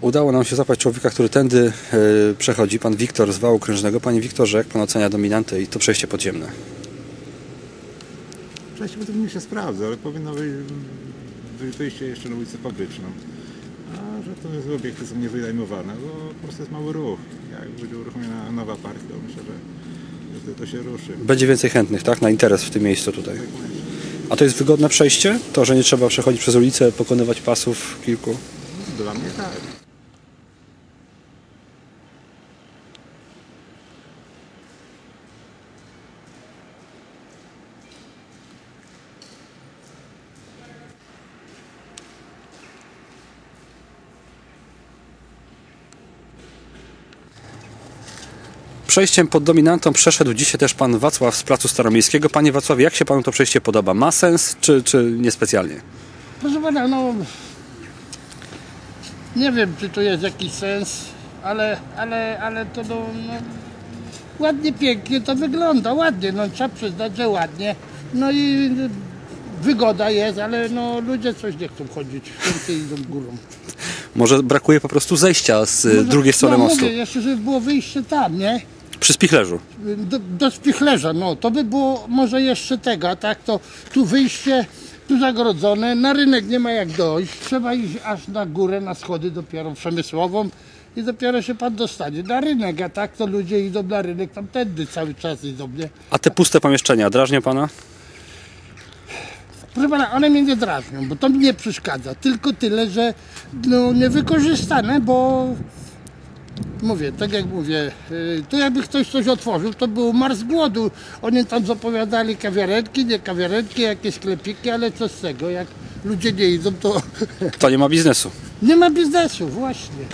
Udało nam się zapać człowieka, który tędy e, przechodzi, pan Wiktor z wału krężnego. Panie Wiktorze, jak pan ocenia dominantę i to przejście podziemne? Przejście mnie się sprawdza, ale powinno być wy- wyjście jeszcze na ulicę Fabryczną. A że to jest obiekty są niewynajmowane, bo po prostu jest mały ruch. Jak będzie uruchomiona nowa partia, to myślę, że, to się ruszy. Będzie więcej chętnych, tak? Na interes w tym miejscu tutaj. A to jest wygodne przejście? To, że nie trzeba przechodzić przez ulicę, pokonywać pasów kilku? Dla mnie tak. Przejściem pod dominantą przeszedł dzisiaj też pan Wacław z Placu Staromiejskiego. Panie Wacławie, jak się panu to przejście podoba? Ma sens, czy, czy niespecjalnie? Proszę pana, no nie wiem czy to jest jakiś sens, ale, ale, ale to no, no ładnie, pięknie to wygląda, ładnie, no trzeba przyznać, że ładnie. No i wygoda jest, ale no ludzie coś nie chcą chodzić, więcej idą górą. Może brakuje po prostu zejścia z y, Może- drugiej strony no, mostu, Mówię, jeszcze żeby było wyjście tam, nie? Przy Spichlerzu. do, do spichlerza, no to by było może jeszcze tego, a tak to tu wyjście, tu zagrodzone, na rynek nie ma jak dojść, trzeba iść aż na górę, na schody dopiero przemysłową i dopiero się pan dostanie na rynek, a tak to ludzie idą na rynek tamtędy cały czas idą, nie? A te puste pomieszczenia drażnią pana? Proszę pana, one mnie nie drażnią, bo to mi nie przeszkadza, tylko tyle, że no niewykorzystane, bo mówię, tak jak mówię, yy, to jakby ktoś coś otworzył, to był mars głodu. Oni tam zapowiadali kawiarenki, nie kawiarenki, jakieś sklepiki, ale co z tego, jak ludzie nie idą, to To nie ma biznesu. nie ma biznesu, właśnie.